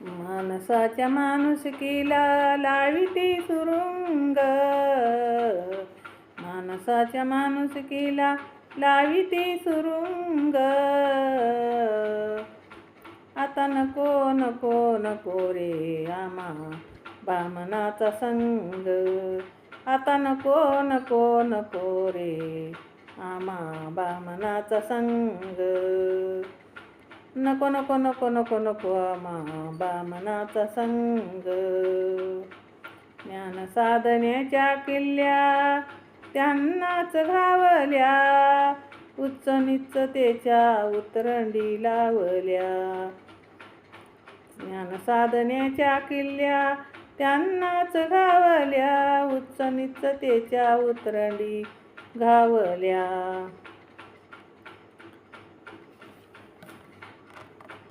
माणसाच्या माणुसकीला लाविती सुरुंग. माणसाच्या माणुसकीला लाविती सुरुंग. आता नको नको नको रे आमा बामनाचा संग. आता नको नको नको रे आमा बामनाचा संग. नको नको नको नको नको बामनाचा संग ज्ञान साधण्याच्या किल्ल्या त्यांनाच घावल्या उच्च निच्चतेच्या उतरंडी लावल्या ज्ञान साधण्याच्या किल्ल्या त्यांनाच घावल्या उच्च निच्चतेच्या उतरंडी घावल्या